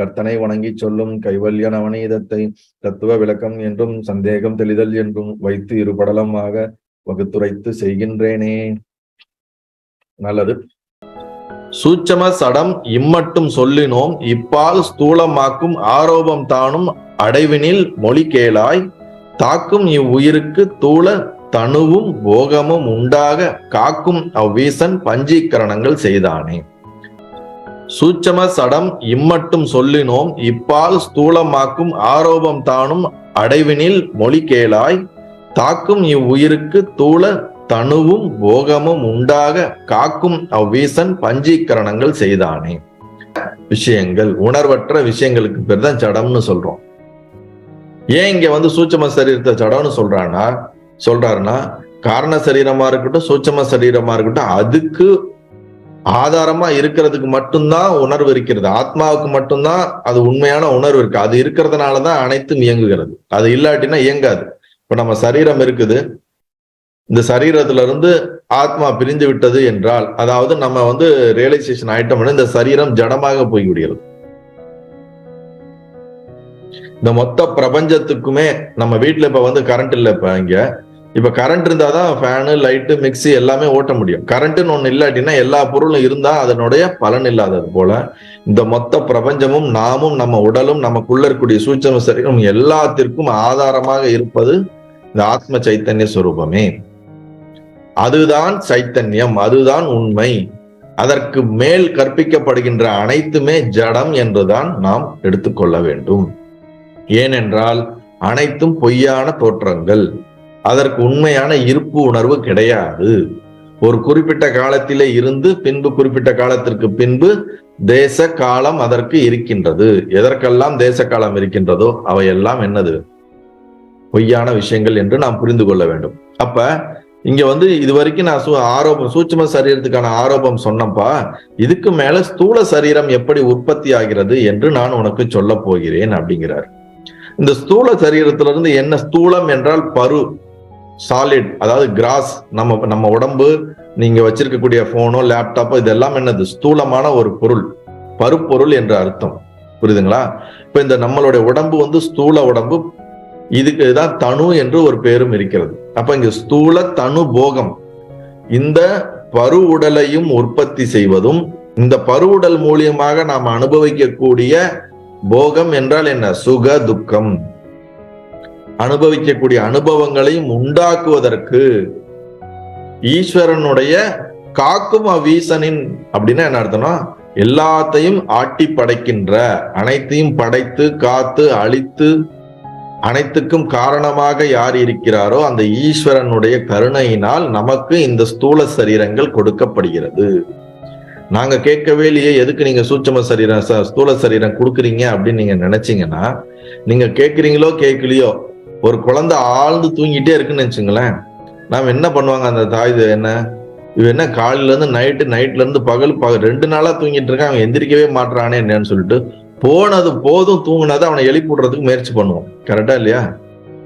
கர்த்தனை வணங்கி சொல்லும் கைவல்ய நவநீதத்தை தத்துவ விளக்கம் என்றும் சந்தேகம் தெளிதல் என்றும் வைத்து இருபடலமாக வகுத்துரைத்து செய்கின்றேனே. நல்லது. சூட்சம சடம் இம்மட்டும் சொல்லினோம். இப்பால் ஸ்தூலமாக்கும் ஆரோபம் தானும் அடைவினில் மொழி கேளாய். தாக்கும் இவ்வுயிருக்கு தூள தனுவும் போகமும் உண்டாக காக்கும் அவ்வீசன் பஞ்சீகரணங்கள் செய்தானே. சூட்சம சடம் இம்மட்டும் சொல்லினோம் இப்பால் ஸ்தூலமாக்கும் ஆரோபம் தானும் அடைவினில் மொழி கேளாய் தாக்கும் இவ்வுயிருக்கு தூள தனுவும் போகமும் உண்டாக காக்கும் அவ்வீசன் பஞ்சீகரணங்கள் செய்தானே. விஷயங்கள் உணர்வற்ற விஷயங்களுக்கு பேர் தான் சடம்னு சொல்றோம். ஏன் இங்க வந்து சூட்சம சரீரத்தை சடம்னு சொல்றான்னா சொல்றாருன்னா காரண சரீரமா இருக்கட்டும் சூட்சம சரீரமா இருக்கட்டும் அதுக்கு ஆதாரமா இருக்கிறதுக்கு மட்டும்தான் உணர்வு இருக்கிறது. ஆத்மாவுக்கு மட்டும்தான் அது உண்மையான உணர்வு இருக்கு. அது இருக்கிறதுனாலதான் அனைத்தும் இயங்குகிறது. அது இல்லாட்டினா இயங்காது. இப்ப நம்ம சரீரம் இருக்குது. இந்த சரீரத்துல இருந்து ஆத்மா பிரிந்து விட்டது என்றால் அதாவது நம்ம வந்து ரியலைசேஷன் ஆயிட்டோம்னா இந்த சரீரம் ஜடமாக போய்விடுகிறது. இந்த மொத்த பிரபஞ்சத்துக்குமே நம்ம வீட்டுல இப்ப வந்து கரண்ட் இல்லை இப்ப இங்க. இப்ப கரண்ட் இருந்தாதான் ஃபேனு லைட்டு மிக்சி எல்லாமே ஓட்ட முடியும். கரண்ட்னு ஒண்ணு இல்லாட்டினா எல்லா பொருளும் இருந்தா அதனுடைய பலன் இல்லாதது போல இந்த மொத்த பிரபஞ்சமும் நாமும் நம்ம உடலும் நமக்குள்ள இருக்கக்கூடிய சூட்சம சரீரம் எல்லாத்திற்கும் ஆதாரமாக இருப்பது இந்த ஆத்ம சைத்தன்ய சுரூபமே. அதுதான் சைத்தன்யம் அதுதான் உண்மை. அதற்கு மேல் கற்பிக்கப்படுகின்ற அனைத்துமே ஜடம் என்றுதான் நாம் எடுத்துக்கொள்ள வேண்டும். ஏனென்றால் அனைத்தும் பொய்யான தோற்றங்கள். அதற்கு உண்மையான இருப்பு உணர்வு கிடையாது. ஒரு குறிப்பிட்ட காலத்திலே இருந்து பின்பு குறிப்பிட்ட காலத்திற்கு பின்பு தேச காலம் அதற்கு இருக்கின்றது. எதற்கெல்லாம் தேச காலம் இருக்கின்றதோ அவையெல்லாம் என்னது? பொய்யான விஷயங்கள் என்று நாம் புரிந்து கொள்ள வேண்டும். அப்ப இங்க வந்து இது வரைக்கும் நான் சூ ஆரோபம் சூட்சம சரீரத்துக்கான ஆரோபம் சொன்னப்பா இதுக்கு மேல ஸ்தூல சரீரம் எப்படி உற்பத்தி ஆகிறது என்று நான் உனக்கு சொல்ல போகிறேன் அப்படிங்கிறார். இந்த ஸ்தூல சரீரத்திலிருந்து என்ன ஸ்தூலம் என்றால் பரு சாலிட் அதாவது கிராஸ் நம்ம நம்ம உடம்பு நீங்க வச்சிருக்கக்கூடிய போனோ லேப்டாப்போ இதெல்லாம் என்னது? ஸ்தூலமான ஒரு பொருள். பருப்பொருள் என்ற அர்த்தம். புரியுதுங்களா? இப்ப இந்த நம்மளுடைய உடம்பு வந்து ஸ்தூல உடம்பு இதுக்கு தான் தனு என்று ஒரு பேரும் இருக்கிறது. அப்ப இங்க ஸ்தூல தனு போகம். இந்த பரு உடலையும் உற்பத்தி செய்வதும் இந்த பருவுடல் மூலியமாக நாம் அனுபவிக்கக்கூடிய போகம் என்றால் என்ன? சுக துக்கம். அனுபவிக்கக்கூடிய அனுபவங்களையும் உண்டாக்குவதற்கு ஈஸ்வரனுடைய காக்கும் அவ்வீசனின் அப்படின்னா என்ன அர்த்தம்னா எல்லாத்தையும் ஆட்டி படைக்கின்ற அனைத்தையும் படைத்து காத்து அழித்து அனைத்துக்கும் காரணமாக யார் இருக்கிறாரோ அந்த ஈஸ்வரனுடைய கருணையினால் நமக்கு இந்த ஸ்தூல சரீரங்கள் கொடுக்கப்படுகிறது. நாங்க கேட்கவே இல்லையே எதுக்கு நீங்க சூட்சம சரீரம் ஸ்தூல சரீரம் கொடுக்குறீங்க அப்படின்னு நீங்க நினைச்சீங்கன்னா நீங்க கேட்குறீங்களோ கேட்கலையோ ஒரு குழந்தை ஆழ்ந்து தூங்கிட்டே இருக்குன்னு வச்சுங்களேன் நாம் என்ன பண்ணுவாங்க? அந்த தாய் என்ன? இவ என்ன காலையிலேருந்து நைட்டு நைட்லேருந்து பகல் பகல் ரெண்டு நாளாக தூங்கிட்டு இருக்கான் அவன் எந்திரிக்கவே மாட்டானே என்னன்னு சொல்லிட்டு போனது போதும் தூங்கினது அவனை எழுப்பிடுறதுக்கு முயற்சி பண்ணுவோம். கரெக்டா இல்லையா?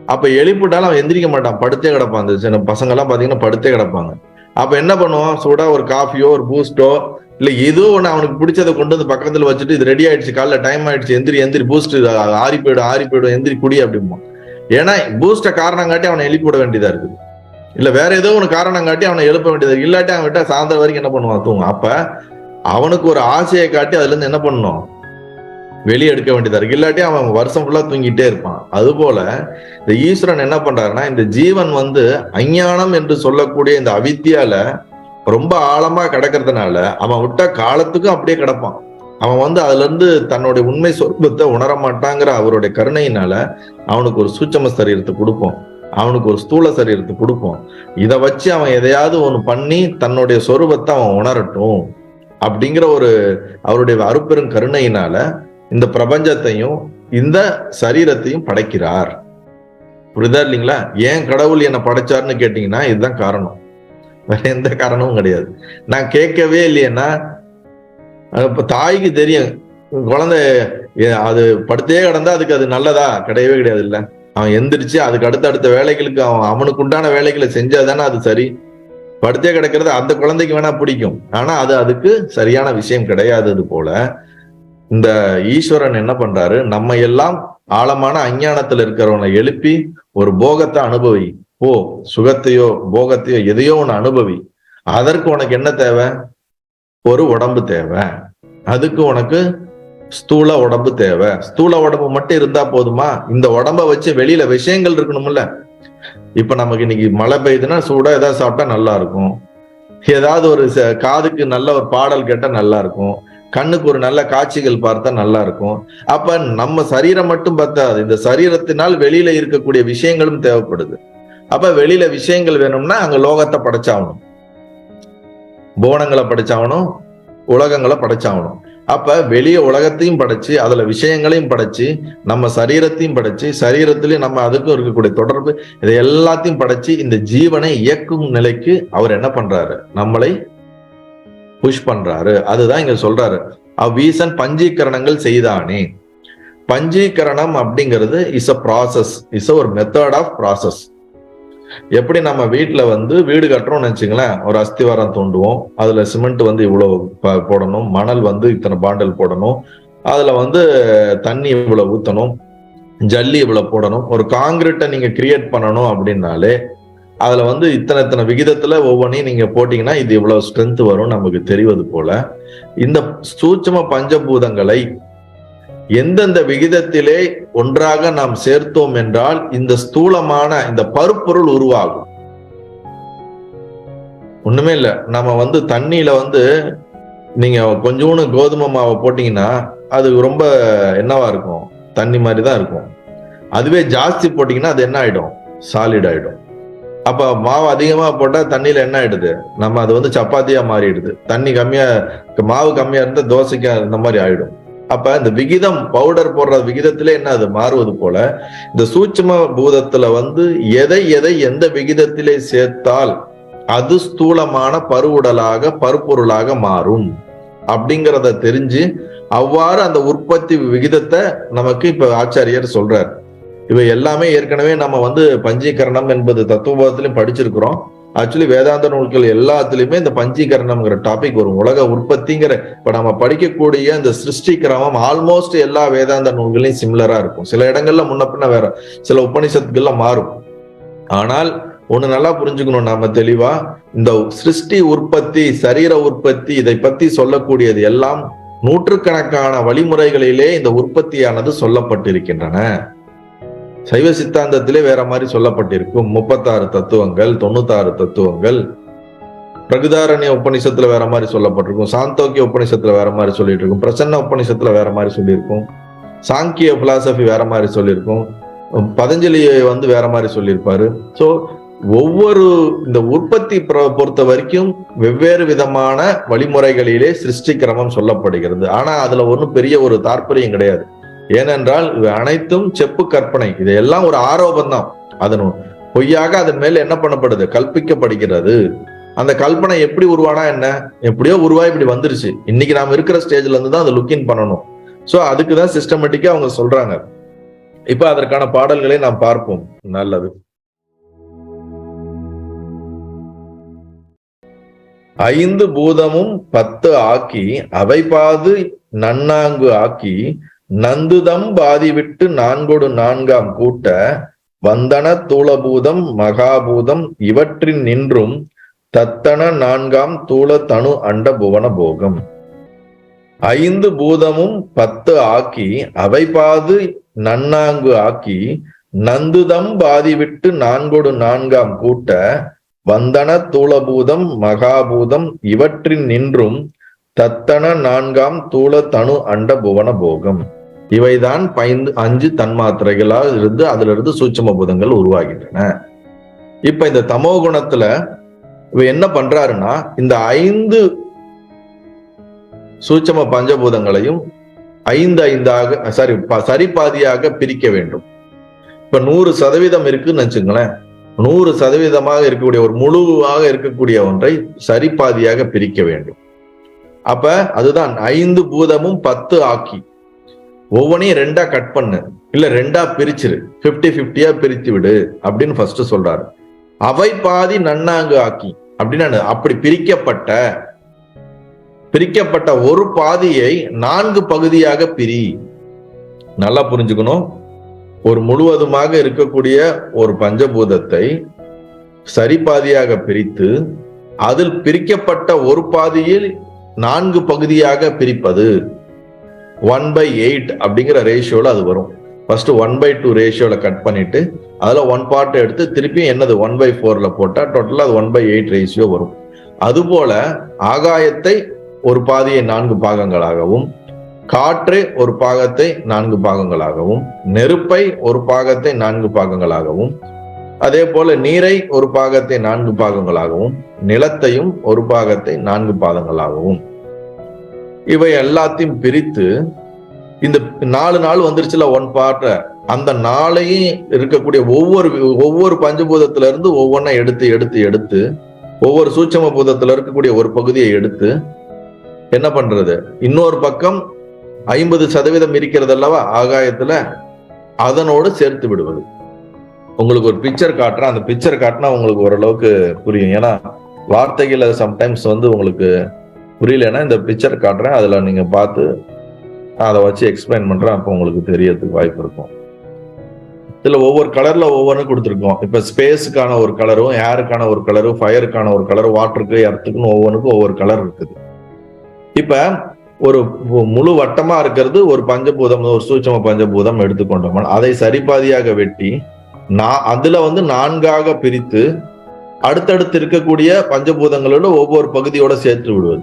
அப்போ எழுப்பிட்டாலும் அவன் எந்திரிக்க மாட்டான். படுத்தே கிடப்பான். அந்த சின்ன பசங்கள்லாம் பார்த்தீங்கன்னா படுத்தே கிடப்பாங்க. அப்போ என்ன பண்ணுவான் சூடா ஒரு காஃபியோ ஒரு பூஸ்டோ இல்லை ஏதோ ஒன்று அவனுக்கு பிடிச்சதை கொண்டு வந்து பக்கத்தில் வச்சுட்டு இது ரெடி ஆயிடுச்சு காலைல டைம் ஆயிடுச்சு எந்திரி எந்திரி பூஸ்ட் ஆறி போயிடும் ஆறி போயிடும் எந்திரி குடி அப்படிம்பான் ஏன்னா பூஸ்ட காரணம் காட்டி அவனை எழுப்பி விட வேண்டியதா இருக்குது. இல்ல வேற ஏதோ ஒன்று காரணம் காட்டி அவனை எழுப்ப வேண்டியது இல்லாட்டி அவன் விட்டா சாயந்தரம் வரைக்கும் என்ன பண்ணுவான்? தூங்க அப்ப அவனுக்கு ஒரு ஆசையை காட்டி அதுல இருந்து என்ன பண்ணணும்? வெளியே எடுக்க வேண்டியதா இருக்கு இல்லாட்டி அவன் வருஷம் ஃபுல்லா தூங்கிட்டே இருப்பான். அது போல இந்த ஈஸ்வரன் என்ன பண்றாருன்னா இந்த ஜீவன் வந்து அஞ்ஞானம் என்று சொல்லக்கூடிய இந்த அவித்தியால ரொம்ப ஆழமா கிடக்கிறதுனால அவன் விட்டா காலத்துக்கும் அப்படியே கிடப்பான். அவன் வந்து அதுல இருந்து தன்னுடைய உண்மை சொற்பத்தை உணர மாட்டாங்கிற அவருடைய கருணையினால அவனுக்கு ஒரு சூட்சம சரீரத்தை கொடுப்போம். அவனுக்கு ஒரு ஸ்தூல சரீரத்தை கொடுப்போம். இதை வச்சு அவன் எதையாவது ஒன்று பண்ணி தன்னுடைய சொரூபத்தை அவன் உணரட்டும் அப்படிங்கிற ஒரு அவருடைய அருப்பெரும் கருணையினால இந்த பிரபஞ்சத்தையும் இந்த சரீரத்தையும் படைக்கிறார். புரியுதா இல்லைங்களா? ஏன் கடவுள் என்னை படைச்சாருன்னு கேட்டீங்கன்னா இதுதான் காரணம். வேற எந்த காரணமும் கிடையாது. நான் கேட்கவே இல்லையேன்னா இப்போ தாய்க்கு தெரியும். குழந்தை அது படுத்தே கிடந்தா அதுக்கு அது நல்லதா? கிடையவே கிடையாது இல்ல அவன் எந்திரிச்சு அதுக்கு அடுத்த அடுத்த வேலைகளுக்கு அவன் அவனுக்கு உண்டான வேலைகளை செஞ்சாதானே அது சரி. படுத்தே கிடக்கிறது அந்த குழந்தைக்கு வேணா பிடிக்கும். ஆனா அது அதுக்கு சரியான விஷயம் கிடையாதது போல. இந்த ஈஸ்வரன் என்ன பண்றாரு? நம்ம எல்லாம் ஆழமான அஞ்ஞானத்துல இருக்கிறவனை எழுப்பி ஒரு போகத்தை அனுபவி. போ சுகத்தையோ போகத்தையோ எதையோ ஒன்று அனுபவி. அதற்கு உனக்கு என்ன தேவை? ஒரு உடம்பு தேவை. அதுக்கு உனக்கு ஸ்தூல உடம்பு தேவை. ஸ்தூல உடம்பு மட்டும் இருந்தா போதுமா? இந்த உடம்ப வச்சு வெளியில விஷயங்கள் இருக்கணும்ல. இப்ப நமக்கு இன்னைக்கு மழை பெய்யுதுன்னா சூடா ஏதாவது சாப்பிட்டா நல்லா இருக்கும். ஏதாவது ஒரு ச- காதுக்கு நல்ல ஒரு பாடல் கேட்டா நல்லா இருக்கும். கண்ணுக்கு ஒரு நல்ல காட்சிகள் பார்த்தா நல்லா இருக்கும். அப்ப நம்ம சரீரம் மட்டும் பத்தாது. இந்த சரீரத்தினால் வெளியில இருக்கக்கூடிய விஷயங்களும் தேவைப்படுது. அப்ப வெளியில விஷயங்கள் வேணும்னா அங்க லோகத்தை படைச்சாகணும். போனங்களை படைச்சாகணும் உலகங்களை படைச்சாகணும். அப்ப வெளிய உலகத்தையும் படைச்சு அதுல விஷயங்களையும் படைச்சு நம்ம சரீரத்தையும் படைச்சு சரீரத்திலயும் நம்ம அதுக்கும் இருக்கக்கூடிய தொடர்பு இதை எல்லாத்தையும் படைச்சு இந்த ஜீவனை இயக்கும் நிலைக்கு அவர் என்ன பண்றாரு? நம்மளை புஷ் பண்றாரு. அதுதான் இங்க சொல்றாரு. அவ்வீசன் பஞ்சீகரணங்கள் செய்தானே. பஞ்சீகரணம் அப்படிங்கிறது இஸ் அ ப்ராசஸ் இஸ் ஒரு மெத்தட் ஆஃப் ப்ராசஸ் எப்படி நம்ம வீட்டில் வந்து வீடு கட்டுறோம்னு வச்சுங்களேன் ஒரு அஸ்திவாரம் தோண்டுவோம் அதில் சிமெண்ட் வந்து இவ்வளோ போடணும் மணல் வந்து இத்தனை பாண்டல் போடணும் அதில் வந்து தண்ணி இவ்வளோ ஊற்றணும் ஜல்லி இவ்வளோ போடணும் ஒரு காங்கிரீட்டை நீங்கள் கிரியேட் பண்ணணும் அப்படின்னாலே அதில் வந்து இத்தனை இத்தனை விகிதத்தில் ஒவ்வொன்றையும் நீங்கள் போட்டிங்கன்னா இது இவ்வளோ ஸ்ட்ரென்த் வரும் நமக்கு தெரிவது போல. இந்த சூட்சம பஞ்சபூதங்களை எந்தெந்த விகிதத்திலே ஒன்றாக நாம் சேர்த்தோம் என்றால் இந்த ஸ்தூலமான இந்த பருப்பொருள் உருவாகும். ஒண்ணுமே இல்லை. நம்ம வந்து தண்ணியில வந்து நீங்க கொஞ்சோண்டு கோதுமை மாவை போட்டீங்கன்னா அது ரொம்ப என்னவா இருக்கும்? தண்ணி மாதிரி தான் இருக்கும். அதுவே ஜாஸ்தி போட்டீங்கன்னா அது என்ன ஆயிடும்? சாலிட் ஆயிடும். அப்ப மாவு அதிகமா போட்டா தண்ணியில என்ன ஆயிடுது? நம்ம அது வந்து சப்பாத்தியா மாறிடுது. தண்ணி கம்மியா மாவு கம்மியா இருந்தா தோசைக்கு இந்த மாதிரி ஆயிடும். அப்ப இந்த விகிதம் பவுடர் போடுற விகிதத்திலே என்ன அது மாறுவது போல இந்த சூட்சம பூதத்துல வந்து எதை எதை எந்த விகிதத்திலே சேர்த்தால் அது ஸ்தூலமான பருவுடலாக பருப்பொருளாக மாறும். அப்படிங்கிறத தெரிஞ்சு அவ்வாறு அந்த உற்பத்தி விகிதத்தை நமக்கு இப்ப ஆச்சாரியர் சொல்றார். இவை எல்லாமே ஏற்கனவே நம்ம வந்து பஞ்சீகரணம் என்பது தத்துவபோதத்திலையும் படிச்சிருக்கிறோம். ஆக்சுவலி வேதாந்த நூல்கள் எல்லாத்துலயுமே இந்த பஞ்சீகரணம்ங்கிற டாபிக் வரும். உலக உற்பத்திங்கிற இப்ப நம்ம படிக்கக்கூடிய இந்த சிருஷ்டி கிரமம் ஆல்மோஸ்ட் எல்லா வேதாந்த நூல்களையும் சிமிலரா இருக்கும். சில இடங்கள்ல முன்ன பின்ன வேற சில உபனிஷத்துக்கள்ல மாறும். ஆனால் ஒண்ணு நல்லா புரிஞ்சுக்கணும் நாம தெளிவா இந்த சிருஷ்டி உற்பத்தி சரீர உற்பத்தி இதை பத்தி சொல்லக்கூடியது எல்லாம் நூற்றுக்கணக்கான வழிமுறைகளிலே இந்த உற்பத்தியானது சொல்லப்பட்டிருக்கின்றன. சைவ சித்தாந்தத்திலே வேற மாதிரி சொல்லப்பட்டிருக்கும் முப்பத்தாறு தத்துவங்கள் தொண்ணூத்தாறு தத்துவங்கள். பிரகுதாரண்ய உபநிஷத்துல வேற மாதிரி சொல்லப்பட்டிருக்கும். சாந்தோக்கிய உபநிஷத்துல வேற மாதிரி சொல்லிட்டு இருக்கும் பிரசன்ன உபநிஷத்துல வேற மாதிரி சொல்லியிருக்கும். சாங்கிய பிலாசபி வேற மாதிரி சொல்லியிருக்கும். பதஞ்சலியை வந்து வேற மாதிரி சொல்லியிருப்பாரு. ஸோ ஒவ்வொரு இந்த உற்பத்தி பொ- பொறுத்த வரைக்கும் வெவ்வேறு விதமான வழிமுறைகளிலே சிருஷ்டி கிரமம் சொல்லப்படுகிறது. ஆனா அதுல ஒன்றும் பெரிய ஒரு தாற்பயம் கிடையாது. ஏனென்றால் இவை அனைத்தும் செப்பு கற்பனை. இதையெல்லாம் ஒரு ஆரோபம் தான் அதன் பொய்யாக அதன் மேல என்ன பண்ணப்படுது? கல்பிக்கப்படுகிறது அந்த கல்பனை எப்படி உருவானா என்ன? எப்படியோ உருவா இப்படி வந்துருச்சு. இன்னைக்கு நாம இருக்கிற ஸ்டேஜ்ல இருந்து தான் அதை லுக்கின் பண்ணணும். ஸோ அதுக்கு தான் சிஸ்டமேட்டிக்கா அவங்க சொல்றாங்க. இப்ப அதற்கான பாடல்களை நாம் பார்ப்போம். நல்லது. ஐந்து பூதமும் பத்து ஆக்கி அவை பாது நன்னாங்கு ஆக்கி நந்துதம் பாதி விட்டு நான்கொடு நான்காம் கூட்ட வந்தன தூளபூதம் மகாபூதம் இவற்றின் நின்றும் தத்தன நான்காம் தூள தனு அண்ட புவன போகம். ஐந்து பூதமும் பத்து ஆக்கி அவை பாது நன்னாங்கு ஆக்கி நந்துதம் பாதி விட்டு நான்கொடு நான்காம் கூட்ட வந்தன தூளபூதம் மகாபூதம் இவற்றின் நின்றும் தத்தன நான்காம் தூள தனு அண்ட புவன போகம். இவைதான் பைந்து அஞ்சு தன்மாத்திரைகளாக இருந்து அதுல இருந்து சூட்சம பூதங்கள் உருவாகின்றன. இப்ப இந்த தமோ குணத்துல இவ என்ன பண்றாருன்னா இந்த ஐந்து சூட்சம பஞ்சபூதங்களையும் ஐந்து ஐந்தாக சாரி சரிபாதியாக பிரிக்க வேண்டும். இப்ப நூறு சதவீதம் இருக்குன்னு வச்சுங்களேன் நூறு சதவீதமாக இருக்கக்கூடிய ஒரு முழுவாக இருக்கக்கூடிய ஒன்றை சரிபாதியாக பிரிக்க வேண்டும். அப்ப அதுதான் ஐந்து பூதமும் பத்து ஆக்கி. ஒவ்வொன்றையும் ரெண்டா கட் பண்ணு. இல்ல ரெண்டா பிரிச்சிரு. பிப்டி பிப்டியா பிரித்து விடு அப்படின்னு ஃபர்ஸ்ட் சொல்றாரு. அவை பாதி நன்னாங்கு ஆக்கி. அப்படின்னு அப்படி பிரிக்கப்பட்ட பிரிக்கப்பட்ட ஒரு பாதியை நான்கு பகுதியாக பிரி. நல்லா புரிஞ்சுக்கணும். ஒரு முழுவதுமாக இருக்கக்கூடிய ஒரு பஞ்சபூதத்தை சரிபாதியாக பிரித்து அதில் பிரிக்கப்பட்ட ஒரு பாதியில் நான்கு பகுதியாக பிரிப்பது. ஒன் பை எயிட் அப்படிங்கிற ரேஷியோவில் அது வரும். ஃபர்ஸ்ட் ஒன் பை டூ ரேஷியோவில் கட் பண்ணிட்டு அதில் ஒன் பார்ட் எடுத்து திருப்பியும் என்னது? ஒன் பை ஃபோரில் போட்டால் டோட்டலாக அது ஒன் பை எயிட் ரேஷியோ வரும். அதுபோல ஆகாயத்தை ஒரு பாதியை நான்கு பாகங்களாகவும் காற்று ஒரு பாகத்தை நான்கு பாகங்களாகவும் நெருப்பை ஒரு பாகத்தை நான்கு பாகங்களாகவும் அதே போல நீரை ஒரு பாகத்தை நான்கு பாகங்களாகவும் நிலத்தையும் ஒரு பாகத்தை நான்கு பாகங்களாகவும் இவை எல்லாத்தையும் பிரித்து இந்த நாலு நாள் வந்துருச்சுல ஒன் பார்ட்ட அந்த நாளையும் இருக்கக்கூடிய ஒவ்வொரு ஒவ்வொரு பஞ்சபூதத்துல இருந்து ஒவ்வொன்றா எடுத்து எடுத்து எடுத்து ஒவ்வொரு சூட்சம பூதத்துல இருக்கக்கூடிய ஒரு பகுதியை எடுத்து என்ன பண்றது? இன்னொரு பக்கம் ஐம்பது சதவீதம் இருக்கிறது அல்லவா ஆகாயத்துல அதனோடு சேர்த்து விடுவது. உங்களுக்கு ஒரு பிக்சர் காட்டுறேன். அந்த பிக்சர் காட்டினா உங்களுக்கு ஓரளவுக்கு புரியும். ஏன்னா வார்த்தைகள் சம்டைம்ஸ் வந்து உங்களுக்கு புரியலன்னா இந்த பிக்சர் காட்டுறேன். அதில் நீங்கள் பார்த்து அதை வச்சு எக்ஸ்பிளைன் பண்ணுறேன் அப்போ உங்களுக்கு தெரியறதுக்கு வாய்ப்பு இருக்கும். இதில் ஒவ்வொரு கலரில் ஒவ்வொன்றும் கொடுத்துருக்கோம். இப்போ ஸ்பேஸுக்கான ஒரு கலரும் ஏருக்கான ஒரு கலரும் ஃபயருக்கான ஒரு கலர் வாட்டருக்கு எர்த்துக்குன்னு ஒவ்வொன்றுக்கும் ஒவ்வொரு கலர் இருக்குது. இப்போ ஒரு முழு வட்டமாக இருக்கிறது ஒரு பஞ்சபூதம் ஒரு சூட்சம பஞ்சபூதம் எடுத்துக்கொண்டோம் அதை சரிபாதியாக வெட்டி நான் அதுல வந்து நான்காக பிரித்து அடுத்தடுத்து இருக்கக்கூடிய பஞ்சபூதங்களோட ஒவ்வொரு பகுதியோட சேர்த்து விடுவது.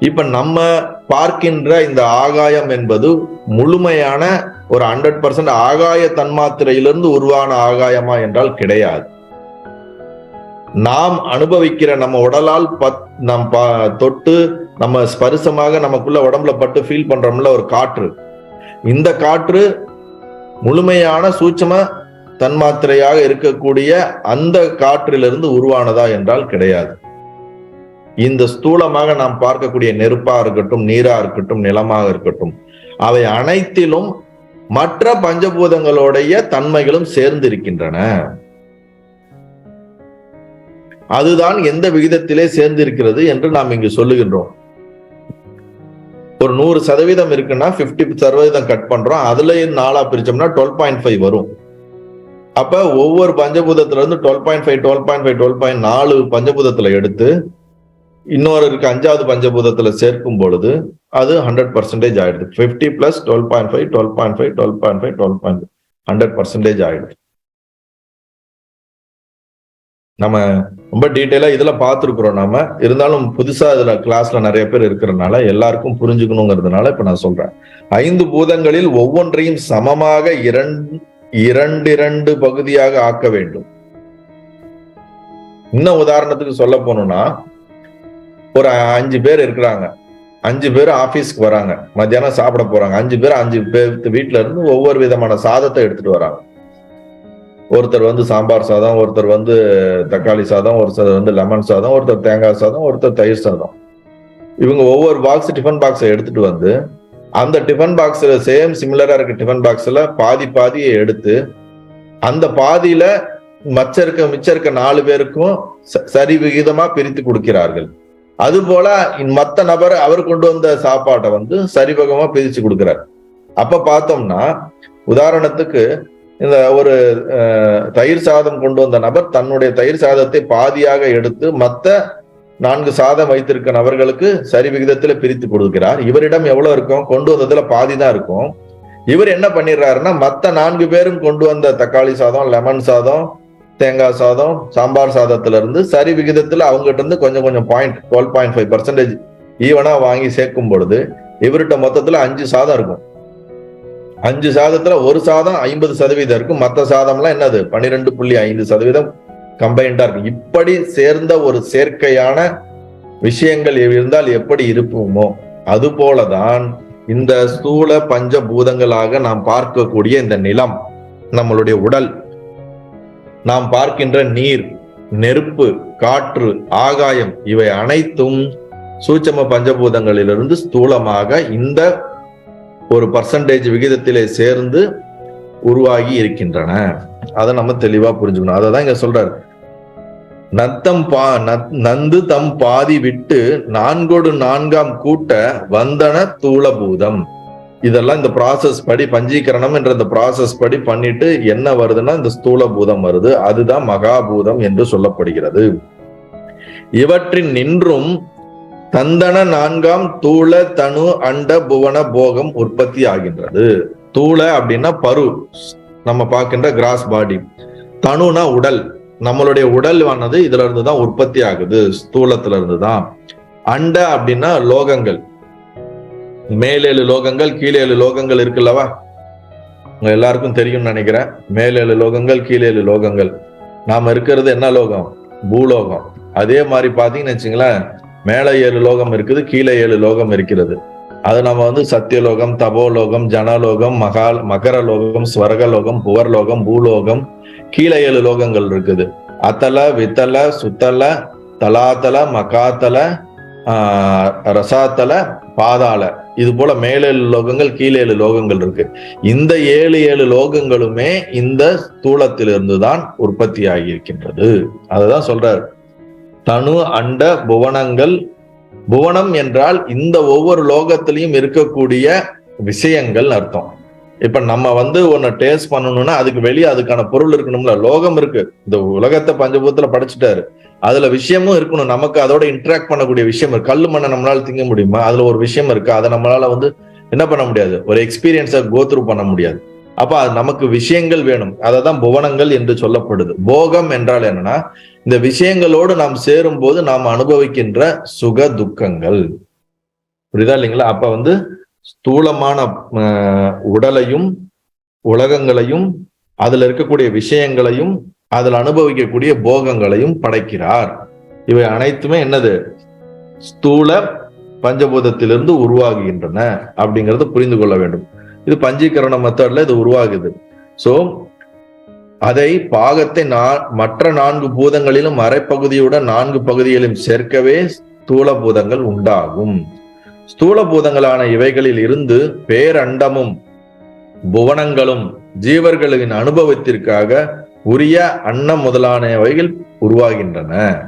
இப்ப நம்ம பார்க்கின்ற இந்த ஆகாயம் என்பது முழுமையான ஒரு ஹண்ட்ரட் பர்சன்ட் ஆகாய தன்மாத்திரையிலிருந்து உருவான ஆகாயமா என்றால் கிடையாது. நாம் அனுபவிக்கிற நம்ம உடலால் பத் நம் தொட்டு நம்ம ஸ்பரிசமாக நமக்குள்ள உடம்புல பட்டு ஃபீல் பண்றோம்ல ஒரு காற்று. இந்த காற்று முழுமையான சூட்சம தன்மாத்திரையாக இருக்கக்கூடிய அந்த காற்றிலிருந்து உருவானதா என்றால் கிடையாது. இந்த ஸ்தூலமாக நாம் பார்க்கக்கூடிய நெருப்பா இருக்கட்டும் நீரா இருக்கட்டும் நிலமாக இருக்கட்டும் அவை அனைத்திலும் மற்ற பஞ்சபூதங்களுடைய தன்மைகளும் சேர்ந்து இருக்கின்றன அதுதான் எந்த விகிதத்திலே சேர்ந்திருக்கிறது என்று நாம் இங்கு சொல்லுகின்றோம். ஒரு நூறு சதவீதம் இருக்குன்னா ஃபிஃப்டி சதவீதம் கட் பண்றோம். அதுலயும் நாலா பிரிச்சோம்னா டுவெல் பாயிண்ட் ஃபைவ் வரும். அப்ப ஒவ்வொரு பஞ்சபூதத்துல இருந்து twelve point five twelve point five twelve point நாலு பஞ்சபூதத்துல எடுத்து இன்னொரு இருக்கு அஞ்சாவது பஞ்சபூதத்துல சேர்க்கும் பொழுது அது ஹண்ட்ரட் பர்சன்டேஜ் ஆயிடுது. Fifty plus twelve point five twelve point five twelve point five twelve point hundred percentage ஆயிடுது. நம்ம ரொம்ப டீட்டெயிலா இதுல பார்த்துருக்குறோம் நாம. இருந்தாலும் புதுசா இதுல கிளாஸ்ல நிறைய பேர் இருக்கிறதுனால எல்லாருக்கும் புரிஞ்சுக்கணுங்கிறதுனால இப்ப நான் சொல்றேன். ஐந்து பூதங்களில் ஒவ்வொன்றையும் சமமாக இரண்டு இரண்டிரண்டு பகுதியாக ஆக்க வேண்டும். இன்னும் உதாரணத்துக்கு சொல்ல போனோம்னா ஒரு அஞ்சு பேர் இருக்கிறாங்க. அஞ்சு பேர் ஆபீஸ்க்கு வராங்க. மத்தியானம் சாப்பிட போறாங்க. அஞ்சு பேர் அஞ்சு பேர் வீட்டுல இருந்து ஒவ்வொரு விதமான சாதத்தை எடுத்துட்டு வராங்க. ஒருத்தர் வந்து சாம்பார் சாதம் ஒருத்தர் வந்து தக்காளி சாதம் ஒருத்தர் வந்து லெமன் சாதம் ஒருத்தர் தேங்காய் சாதம் ஒருத்தர் தயிர் சாதம். இவங்க ஒவ்வொரு பாக்ஸ் டிஃபன் பாக்ஸை எடுத்துட்டு வந்து அந்த டிஃபன் பாக்ஸில் சேம் சிமிலராக இருக்க டிஃபன் பாக்ஸில் பாதி பாதியை எடுத்து அந்த பாதியில் மச்ச இருக்க மிச்சம் இருக்க நாலு பேருக்கும் ச- சரி விகிதமா பிரித்து கொடுக்கிறார்கள். அது போல மத்த நபர் அவர் கொண்டு வந்த சாப்பாட்டை வந்து சரிபகமா பிரிச்சு கொடுக்கிறார். அப்ப பார்த்தோம்னா உதாரணத்துக்கு இந்த ஒரு தயிர் சாதம் கொண்டு வந்த நபர் தன்னுடைய தயிர் சாதத்தை பாதியாக எடுத்து மற்ற நான்கு சாதம் வைத்திருக்க நபர்களுக்கு சரி விகிதத்துல பிரித்து கொடுக்கிறார். இவரிடம் எவ்வளவு இருக்கும்? கொண்டு வந்ததுல பாதி தான் இருக்கும். இவர் என்ன பண்ணிடுறாருன்னா மற்ற நான்கு பேரும் கொண்டு வந்த தக்காளி சாதம் லெமன் சாதம் தேங்காய் சாதம் சாம்பார் சாதத்துல இருந்து சரி விகிதத்துல அவங்ககிட்ட இருந்து கொஞ்சம் கொஞ்சம் point twelve point five percentage ஈவனா வாங்கி சேர்க்கும் பொழுது இவர்கிட்ட மொத்தத்துல அஞ்சு சாதம் இருக்கும். அஞ்சு சாதத்துல ஒரு சாதம் ஐம்பது சதவீதம் இருக்கும். மற்ற சாதம்லாம் என்னது? பன்னிரெண்டு புள்ளி ஐந்து சதவீதம் கம்பைண்டா இருக்கும். இப்படி சேர்ந்த ஒரு சேர்க்கையான விஷயங்கள் இருந்தால் எப்படி இருப்போமோ அது போலதான் இந்த ஸ்தூல பஞ்சபூதங்களாக நாம் பார்க்கக்கூடிய இந்த நிலம் நம்மளுடைய உடல் நாம் பார்க்கின்ற நீர் நெருப்பு காற்று ஆகாயம் இவை அனைத்தும் சூட்சம பஞ்சபூதங்களிலிருந்து ஸ்தூலமாக இந்த ஒரு பர்சன்டேஜ் விகிதத்திலே சேர்ந்து உருவாகி இருக்கின்றன. அதை நம்ம தெளிவா புரிஞ்சுக்கணும். அதை தான் இங்க சொல்றாரு. நத்தம் பா நத்- நந்து தம் பாதி விட்டு நான்கோடு நான்காம் கூட்ட வந்தன தூளபூதம். இதெல்லாம் இந்த ப்ராசஸ் படி பஞ்சீகரணம் என்ற இந்த ப்ராசஸ் படி பண்ணிட்டு என்ன வருதுன்னா இந்த ஸ்தூல பூதம் வருது. அதுதான் மகாபூதம் என்று சொல்லப்படுகிறது. இவற்றின் நின்றும் தந்தன நான்காம் தூள தனு அண்ட புவன போகம் உற்பத்தி ஆகின்றது. தூள அப்படின்னா பரு. நம்ம பார்க்கின்ற கிராஸ் பாடி தனுனா உடல். நம்மளுடைய உடல் ஆனது இதுல இருந்து தான் உற்பத்தி ஆகுது. ஸ்தூலத்துல இருந்து தான் அண்ட அப்படின்னா லோகங்கள். மேலேழு லோகங்கள் கீழேழு லோகங்கள் இருக்குல்லவா? உங்க எல்லாருக்கும் தெரியும்னு நினைக்கிறேன். மேலேழு லோகங்கள் கீழேழு லோகங்கள். நாம இருக்கிறது என்ன லோகம்? பூலோகம். அதே மாதிரி பாத்தீங்கன்னு வச்சுங்களேன் மேலே ஏழு லோகம் இருக்குது கீழே ஏழு லோகம் இருக்கிறது. அது நம்ம வந்து சத்தியலோகம் தபோலோகம் ஜனலோகம் மகா மகர லோகம் ஸ்வர்கலோகம் புவர்லோகம் பூலோகம் கீழே ஏழு லோகங்கள் இருக்குது. அத்தல வித்தல சுத்தல தலாத்தல மகாத்தல ஆஹ் ரசாத்தல பாதாள. இது போல மேலேழு லோகங்கள் கீழேழு லோகங்கள் இருக்கு. இந்த ஏழு ஏழு லோகங்களுமே இந்த ஸ்தூலத்திலிருந்து தான் உற்பத்தி ஆகியிருக்கின்றது அதுதான் சொல்றாரு. தனு அண்ட புவனங்கள். புவனம் என்றால் இந்த ஒவ்வொரு லோகத்திலையும் இருக்கக்கூடிய விஷயங்கள் அர்த்தம். இப்ப நம்ம வந்து ஒன்னு டேஸ்ட் பண்ணணும்னா அதுக்கு வெளியே அதுக்கான பொருள் இருக்கணும்ல. லோகம் இருக்கு. இந்த உலகத்தை பஞ்சபூதத்துல படைச்சிட்டாரு. அதுல விஷயமும் இருக்கணும். நமக்கு அதோட இன்ட்ராக்ட் பண்ணக்கூடிய விஷயம் இருக்கு. கல்லு மண்ணை நம்மளால திங்க முடியுமா? அதுல ஒரு விஷயம் இருக்கு. அதை நம்மளால வந்து என்ன பண்ண முடியாது? ஒரு எக்ஸ்பீரியன்ஸை கோத்ரூ பண்ண முடியாது. அப்ப அது நமக்கு விஷயங்கள் வேணும். அததான் புவனங்கள் என்று சொல்லப்படுது. போகம் என்றால் என்னன்னா இந்த விஷயங்களோடு நாம் சேரும் போது நாம் அனுபவிக்கின்ற சுக துக்கங்கள். புரியுதா இல்லைங்களா? அப்ப வந்து ஸ்தூலமான உடலையும் உலகங்களையும் அதுல இருக்கக்கூடிய விஷயங்களையும் அதில் அனுபவிக்கக்கூடிய போகங்களையும் படைக்கிறார். இவை அனைத்துமே என்னது? ஸ்தூல பஞ்சபூதத்திலிருந்து உருவாகுகின்றன அப்படிங்கறத புரிந்து கொள்ள வேண்டும். இது பஞ்சீகரண மெத்தட்ல இது உருவாகுது. சோ அதை பாகத்தை நா- மற்ற நான்கு பூதங்களிலும் அரைப்பகுதியுடன் நான்கு பகுதிகளிலும் சேர்க்கவே ஸ்தூல பூதங்கள் உண்டாகும். ஸ்தூல பூதங்களான இவைகளில் இருந்து பேரண்டமும் புவனங்களும் ஜீவர்களின் அனுபவத்திற்காக உரிய அன்னம் முதலானவைகள் உருவாகின்றன.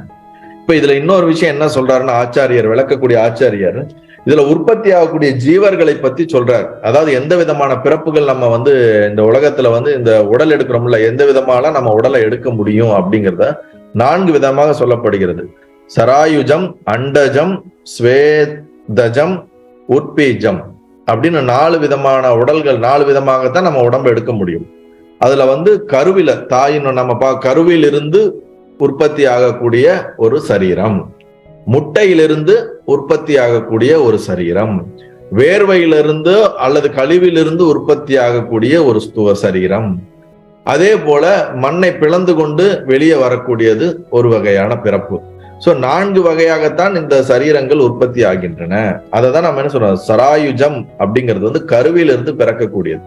இப்ப இதுல இன்னொரு விஷயம் என்ன சொல்றாருன்னா ஆச்சாரியர் விளக்கக்கூடிய ஆச்சாரியர் இதுல உற்பத்தி ஆகக்கூடிய ஜீவர்களை பத்தி சொல்றாரு. அதாவது எந்த விதமான பிறப்புகள் நம்ம வந்து இந்த உலகத்துல வந்து இந்த உடல் எடுக்கிறோம்ல எந்த விதமான நம்ம உடலை எடுக்க முடியும் அப்படிங்கிறத நான்கு விதமாக சொல்லப்படுகிறது. சராயுஜம் அண்டஜம் ஸ்வேதஜம் உற்பீஜம் அப்படின்னு நாலு விதமான உடல்கள் நாலு விதமாகத்தான் நம்ம உடம்பு எடுக்க முடியும். அதுல வந்து கருவில தாயின் நம்ம பா கருவிலிருந்து உற்பத்தி ஆகக்கூடிய ஒரு சரீரம். முட்டையிலிருந்து உற்பத்தி ஆகக்கூடிய ஒரு சரீரம் வேர்வையிலிருந்து அல்லது கழிவிலிருந்து உற்பத்தி ஆகக்கூடிய ஒரு ஸ்துவ சரீரம். அதே போல மண்ணை பிளந்து கொண்டு வெளியே வரக்கூடியது ஒரு வகையான பிறப்பு. சோ நான்கு வகையாகத்தான் இந்த சரீரங்கள் உற்பத்தி ஆகின்றன. அதை தான் நம்ம என்ன சொல்றோம்? சராயுஜம் அப்படிங்கிறது வந்து கருவிலிருந்து பிறக்கக்கூடியது.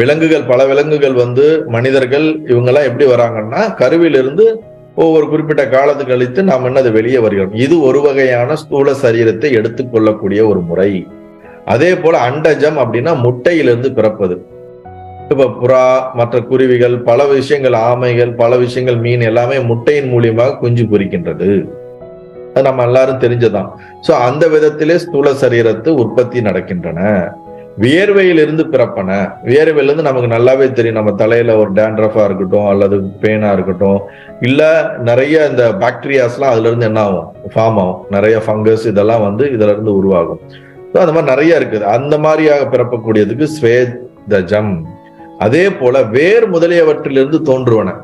விலங்குகள் பல விலங்குகள் வந்து மனிதர்கள் இவங்கெல்லாம் எப்படி வராங்கன்னா கருவிலிருந்து ஒவ்வொரு குறிப்பிட்ட காலத்து கழித்து நாம் என்னது வெளியே வருகிறோம். இது ஒரு வகையான ஸ்தூல சரீரத்தை எடுத்துக்கொள்ளக்கூடிய ஒரு முறை. அதே போல அண்டஜம் அப்படின்னா முட்டையிலிருந்து பிறப்பது. இப்ப புறா மற்ற குருவிகள் பல விஷயங்கள் ஆமைகள் பல விஷயங்கள் மீன் எல்லாமே முட்டையின் மூலியமாக குஞ்சு பொறிக்கின்றது. அது நம்ம எல்லாரும் தெரிஞ்சதான் சோ அந்த விதத்திலே ஸ்தூல சரீரத்து உற்பத்தி நடக்கின்றன. வியர்வையிலிருந்து பிறப்பன. வியர்வையிலிருந்து நமக்கு நல்லாவே தெரியும். நம்ம தலையில ஒரு டேண்ட்ரஃபா இருக்கட்டும் அல்லது பெயினா இருக்கட்டும் இல்ல நிறைய இந்த பாக்டீரியாஸ்லாம் அதுல இருந்து என்ன ஆகும்? ஃபார்ம் ஆகும். நிறைய ஃபங்கஸ் இதெல்லாம் வந்து இதுல இருந்து உருவாகும். ஸோ அந்த மாதிரி நிறைய இருக்குது. அந்த மாதிரியாக பிறப்பக்கூடியதுக்கு ஸ்வேதஜம். அதே போல வேர் முதலியவற்றிலிருந்து தோன்றுவன.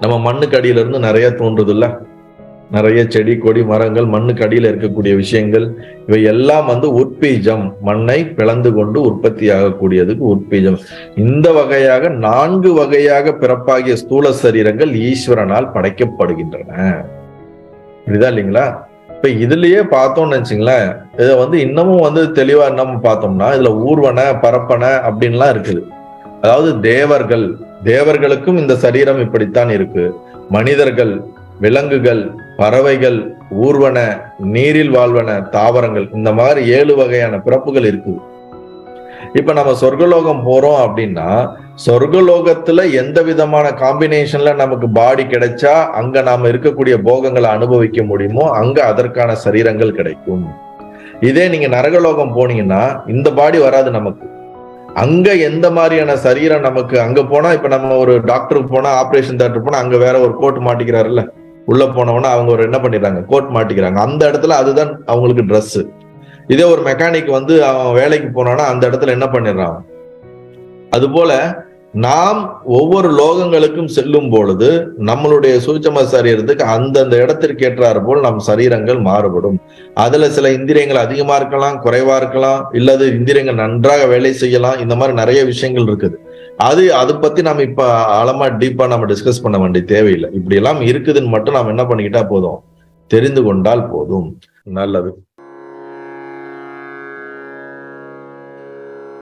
நம்ம மண்ணுக்கு அடியிலிருந்து நிறைய தோன்றுது இல்லை நிறைய செடி கொடி மரங்கள் மண்ணுக்கு அடியில் இருக்கக்கூடிய விஷயங்கள் இவை எல்லாம் வந்து உற்பீஜம் மண்ணை பிளந்து கொண்டு உற்பத்தி ஆகக்கூடியதுக்கு உற்பீஜம் இந்த வகையாக நான்கு வகையாக பிறப்பாகிய ஸ்தூல சரீரங்கள் ஈஸ்வரனால் படைக்கப்படுகின்றன. புரியுதா இல்லைங்களா? இப்ப இதுலயே பார்த்தோம்னு வச்சுங்களேன் இதை வந்து இன்னமும் வந்து தெளிவா நம்ம பார்த்தோம்னா இதுல ஊர்வன பரப்பன அப்படின்லாம் இருக்குது. அதாவது தேவர்கள் தேவர்களுக்கும் இந்த சரீரம் இப்படித்தான் இருக்கு. மனிதர்கள் விலங்குகள் பறவைகள் ஊர்வன நீரில் வாழ்வன தாவரங்கள் இந்த மாதிரி ஏழு வகையான பிறப்புகள் இருக்குது. இப்ப நம்ம சொர்க்கலோகம் போறோம் அப்படின்னா சொர்க்கலோகத்துல எந்த விதமான காம்பினேஷன்ல நமக்கு பாடி கிடைச்சா அங்க நாம இருக்கக்கூடிய போகங்களை அனுபவிக்க முடியுமோ அங்க அதற்கான சரீரங்கள் கிடைக்கும். இதே நீங்க நரகலோகம் போனீங்கன்னா இந்த பாடி வராது நமக்கு. அங்க எந்த மாதிரியான சரீரம் நமக்கு அங்க போனா இப்ப நம்ம ஒரு டாக்டருக்கு போனா ஆபரேஷன் தேட்டர் போனா அங்க வேற ஒரு கோட் மாட்டிக்கிறாருல்ல? உள்ள போனவொன்னா அவங்க ஒரு என்ன பண்ணிடுறாங்க? கோட் மாட்டிக்கிறாங்க. அந்த இடத்துல அதுதான் அவங்களுக்கு ட்ரெஸ் இதே ஒரு மெக்கானிக் வந்து அவன் வேலைக்கு போனானா அந்த இடத்துல என்ன பண்ணிடுறான்? அதுபோல நாம் ஒவ்வொரு லோகங்களுக்கும் செல்லும் பொழுது நம்மளுடைய சூட்சம சரீரத்துக்கு அந்தந்த இடத்திற்கு ஏற்றாறு போல் நம் சரீரங்கள் மாறுபடும். அதுல சில இந்திரியங்கள் அதிகமா இருக்கலாம் குறைவா இருக்கலாம் இல்லது இந்திரியங்கள் நன்றாக வேலை செய்யலாம் இந்த மாதிரி நிறைய விஷயங்கள் இருக்குது. அது அதை பத்தி நம்ம இப்ப ஆழமா டீப்பா நம்ம டிஸ்கஸ் பண்ண வேண்டிய தேவையில்லை. இப்படி எல்லாம் இருக்குதுன்னு மட்டும் நாம் என்ன பண்ணிக்கிட்டா போதும்? தெரிந்து கொண்டால் போதும். நல்லது.